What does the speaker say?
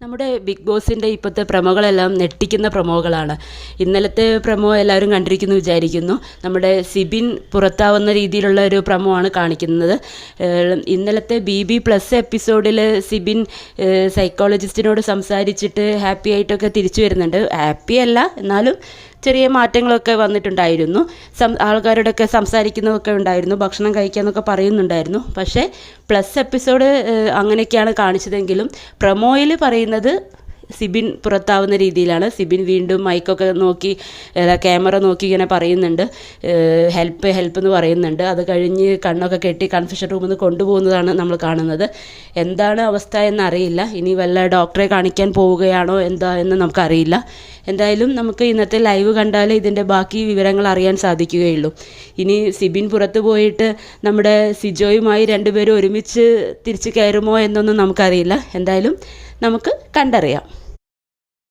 നമ്മുടെ ബിഗ് ബോസിന്റെ ഇപ്പോഴത്തെ പ്രമോകളെല്ലാം നെട്ടിക്കുന്ന പ്രമോകളാണ്. ഇന്നലത്തെ പ്രമോ എല്ലാവരും കണ്ടിരിക്കുന്നു വിചാരിക്കുന്നു. നമ്മുടെ സിബിൻ പുറത്താവുന്ന രീതിയിലുള്ള ഒരു പ്രമോ ആണ് കാണിക്കുന്നത് ഇന്നലത്തെ ബി ബി പ്ലസ് എപ്പിസോഡിൽ സിബിൻ സൈക്കോളജിസ്റ്റിനോട് സംസാരിച്ചിട്ട് ഹാപ്പി ആയിട്ടൊക്കെ തിരിച്ചു വരുന്നുണ്ട്. ഹാപ്പി അല്ല എന്നാലും ചെറിയ മാറ്റങ്ങളൊക്കെ വന്നിട്ടുണ്ടായിരുന്നു. സം ആൾക്കാരോടൊക്കെ സംസാരിക്കുന്നതൊക്കെ ഉണ്ടായിരുന്നു. ഭക്ഷണം കഴിക്കാമെന്നൊക്കെ പറയുന്നുണ്ടായിരുന്നു. പക്ഷേ പ്ലസ് എപ്പിസോഡ് അങ്ങനെയൊക്കെയാണ് കാണിച്ചതെങ്കിലും പ്രൊമോയിൽ പറയുന്നത് സിബിൻ പുറത്താവുന്ന രീതിയിലാണ്. സിബിൻ വീണ്ടും മൈക്കൊക്കെ നോക്കി ക്യാമറ നോക്കി ഇങ്ങനെ പറയുന്നുണ്ട്. ഹെൽപ്പ് ഹെൽപ്പ് എന്ന് പറയുന്നുണ്ട്. അത് കഴിഞ്ഞ് കണ്ണൊക്കെ കെട്ടി കൺഫ്യൂഷൻ റൂമിൽ നിന്ന് കൊണ്ടുപോകുന്നതാണ് നമ്മൾ കാണുന്നത്. എന്താണ് അവസ്ഥ എന്നറിയില്ല. ഇനി വല്ല ഡോക്ടറെ കാണിക്കാൻ പോവുകയാണോ എന്താ എന്ന് നമുക്കറിയില്ല. എന്തായാലും നമുക്ക് ഇന്നത്തെ ലൈവ് കണ്ടാൽ ഇതിന്റെ ബാക്കി വിവരങ്ങൾ അറിയാൻ സാധിക്കുകയുള്ളൂ. ഇനി സിബിൻ പുറത്ത് പോയിട്ട് നമ്മുടെ സിജോയുമായി രണ്ടുപേരും ഒരുമിച്ച് തിരിച്ച് കയറുമോ എന്നൊന്നും നമുക്കറിയില്ല. എന്തായാലും നമുക്ക് കണ്ടറിയാം.